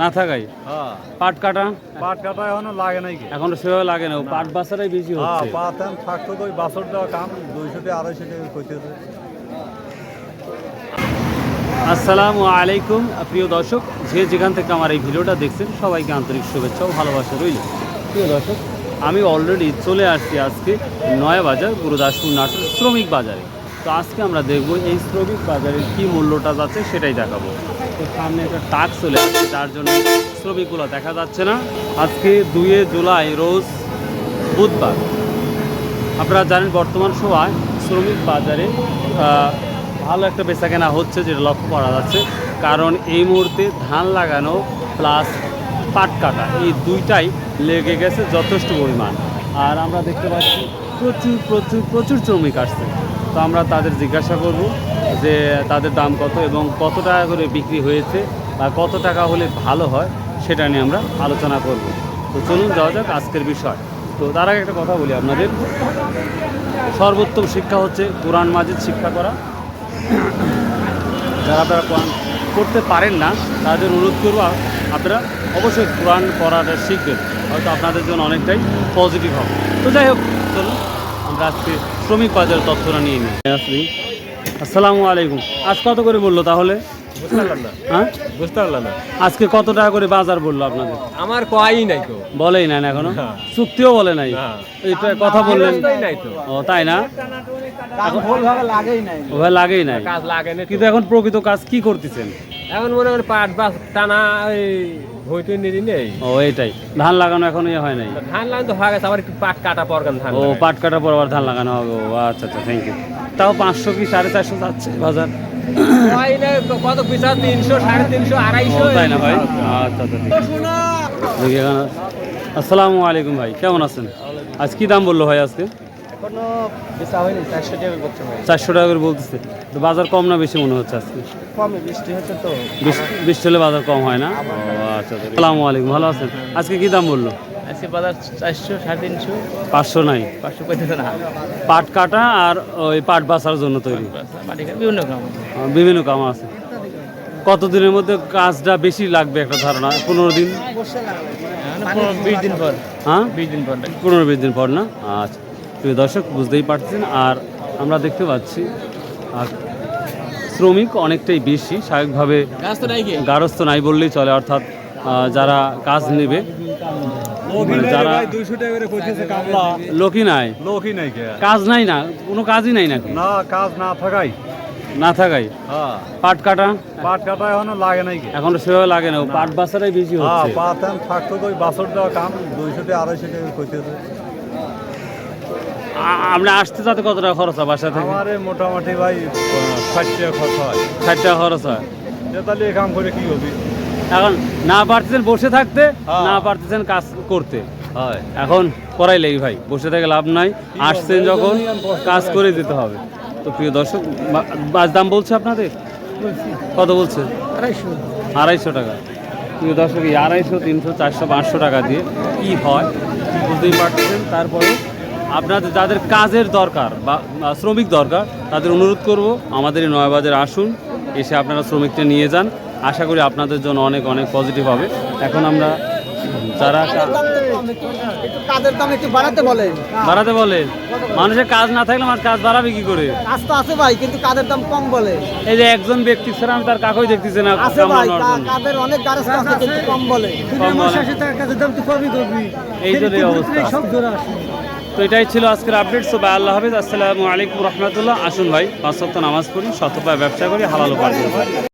না থাকাই হ্যাঁ। পাট কাটা? পাট কাটা এখনও লাগে নাই এখন সেভাবে লাগে না পাট বাসারাই বেশি হ্যাঁ হচ্ছে। পাট এখন থাকতো তো ওই বাছর দেওয়া কাম দুইশো টাকা আড়াইশো টাকা কইতেছে আসসালামু আলাইকুম প্রিয় দর্শক যে যেখান থেকে আমার এই ভিডিওটা দেখছেন সবাইকে আন্তরিক শুভেচ্ছা ও ভালোবাসা রইল। প্রিয় দর্শক আমি অলরেডি চলে আসছি আজকে নয়া বাজার গুরুদাসপুর নাটোর শ্রমিক বাজারে। তো আজকে আমরা দেখব এই শ্রমিক বাজারের কী মূল্যটা যাচ্ছে সেটাই দেখাবো। তো সামনে একটা টাক চলে আসছে তার জন্য শ্রমিকগুলো দেখা যাচ্ছে না। আজকে দুয়ে জুলাই, রোজ বুধবার। আপনারা জানেন বর্তমান সময় শ্রমিক বাজারে ভালো একটা বেচা কেনা হচ্ছে যেটা লক্ষ্য করা যাচ্ছে। কারণ এই মুহূর্তে ধান লাগানো প্লাস পাট কাটা, এই দুইটাই লেগে গেছে যথেষ্ট পরিমাণ। আর আমরা দেখতে পাচ্ছি প্রচুর প্রচুর প্রচুর শ্রমিক আসছে। তো আমরা তাদের জিজ্ঞাসা করব যে তাদের দাম কত এবং কত টাকা করে বিক্রি হয়েছে বা কত টাকা হলে ভালো হয় সেটা নিয়ে আমরা আলোচনা করব। তো চলুন, যাওয়া যাক আজকের বিষয়। তো তার আগে একটা কথা বলি আপনাদের। সর্বোত্তম শিক্ষা হচ্ছে কোরআন মাজিদ শিক্ষা করা। যারা তারা কোরআন করতে পারেন না, তাদের অনুরোধ করব, আপনারা অবশ্যই কোরআন পড়াটা শিখবেন। হয়তো আপনাদের জন্য অনেকটাই পজিটিভ হবে। তো যাই হোক, চলুন, আমরা আজকে শ্রমিক বাজারের তথ্যটা নিয়ে নিই আসলি। আসসালামু আলাইকুম। আজ কত করে বলল তাহলে? হ্যাঁ? বুঝতে পারলাম না। আজকে কত টাকা করে বাজার বলল আপনাদের? আমার কয়ই নাই তো। বলেই নাই না এখনও। চুক্তিও বলে নাই। কথা বললেন। ও তাই না? লাগেই নাই। ওভাবে লাগেই নাই। কাজ লাগে না কিন্তু এখন প্রকৃত কাজ কি করতেছেন? এখন মনে করেন পাট বাস টানা ওই ভইতে নিদি নেই ও এইটাই। ধান লাগানো এখন ইয়ে হয় নাই? ধান লাগানো তো হয়ে গেছে আবার একটু পাট কাটা পরগান ধান ও পাট কাটার পর আবার ধান লাগানো হবে। ও আচ্ছা আচ্ছা থ্যাংক ইউ তাও পাঁচশো কি সাড়ে চারশো যাচ্ছে বাজার? কত পিসা তিনশো সাড়ে তিনশো আড়াইশো? তাই না ভাই? আচ্ছা আচ্ছা আসসালামু আলাইকুম ভাই কেমন আছেন? আজ কি দাম বলল ভাই আজকে? এখনও পিসা হয়নি চারশো টাকা করতে হয় চারশো টাকা করে বলতেছে। তো বাজার কম না বেশি মনে হচ্ছে আজকে? কমে বৃষ্টি হচ্ছে তো। বৃষ্টি বৃষ্টি হলে বাজার কম হয় না? ও আচ্ছা আচ্ছা। আসসালামু আলাইকুম ভালো আছেন? আজকে কি দাম বলল? আজকে বাজার চারশো সাড়ে তিনশো। পাঁচশো নাই? পাঁচশো না। পাট কাটা আর ওই পাট বাসার জন্য তৈরি। বিভিন্ন কাম আছে। কতদিনের মধ্যে কাজটা বেশি লাগবে একটা ধারণা? পনেরো দিন? বিশ দিন পর। হ্যাঁ? বিশ দিন পর পনেরো বিশ দিন পর না? আচ্ছা। প্রিয় দর্শক বুঝতেই পারছেন আর আমরা দেখতে পাচ্ছি আর শ্রমিক অনেকটাই বেশি স্বাভাবিকভাবে গারস্থ নাই বললেই চলে অর্থাৎ যারা কাজ নেবে মানে যারা দুইশো টাকা করে কইতেছে কামলা লোকই নাই। লোকই নাই কাজ নাই না কোনো কাজই নাই নাকি? না কাজ না থাকাই। না থাকাই? হ্যাঁ। পাট কাটা? পাট কাটা এখনও লাগে নাই এখন সেভাবে লাগে না পাট বাসারাই বেশি হ্যাঁ হচ্ছে। পাট থাকতো তো ওই দেওয়া কাম দুইশো টাকা আড়াইশো টাকা কইতেছে আ- আমরা আসতে যাতে কত টাকা খরচ হয় বাসা থেকে? আমার মোটামুটি ভাই ষাট টাকা খরচ হয়। ষাট টাকা খরচ হয়? তাহলে কাম করে কি হবে? এখন না পারতেছেন বসে থাকতে হ্যাঁ। না পারতেছেন কাজ করতে। হয়। এখন করাইলেই ভাই বসে থেকে লাভ নাই। আসছেন যখন কাজ করে যেতে হবে। তো প্রিয় দর্শক বাস দাম বলছে আপনাদের? কত বলছে? আড়াইশো। আড়াইশো টাকা। প্রিয় দর্শক এই আড়াইশো তিনশো চারশো পাঁচশো টাকা দিয়ে কি হয় বুঝতেই পারতেছেন। তারপরে আপনাদের যাদের কাজের দরকার বা শ্রমিক দরকার, তাদের অনুরোধ করব আমাদের এই নয়াবাজারে আসুন, এসে আপনারা শ্রমিকটা নিয়ে যান। আশা করি আপনাদের জন্য অনেক অনেক পজিটিভ হবে। এখন আমরা যারা কা- কাজের দাম একটু বাড়াতে বলে। বাড়াতে বলে? মানুষের কাজ না থাকলে আমার কাজ বাড়াবে কি করে? কাজ তো আছে ভাই কিন্তু কাজের দাম কম বলে। এই যে একজন ব্যক্তি ছাড়া আমি তার কাকুই দেখতেছি না আছে ভাই। কাজের অনেক গাড়ি আছে কিন্তু কম বলে। কম বলে। কাজের দাম তো কমই করবি এই অবস্থা সব তো এটাই ছিল আজকের আপডেট সো ভাই আল্লাহ হাফিজ। আসসালামু আলাইকুম রহমতুল্লাহ। আসুন ভাই পাঁচ সপ্তাহ নামাজ পড়ি শতপায় ব্যবসা করি হালাল উপার্জন করি।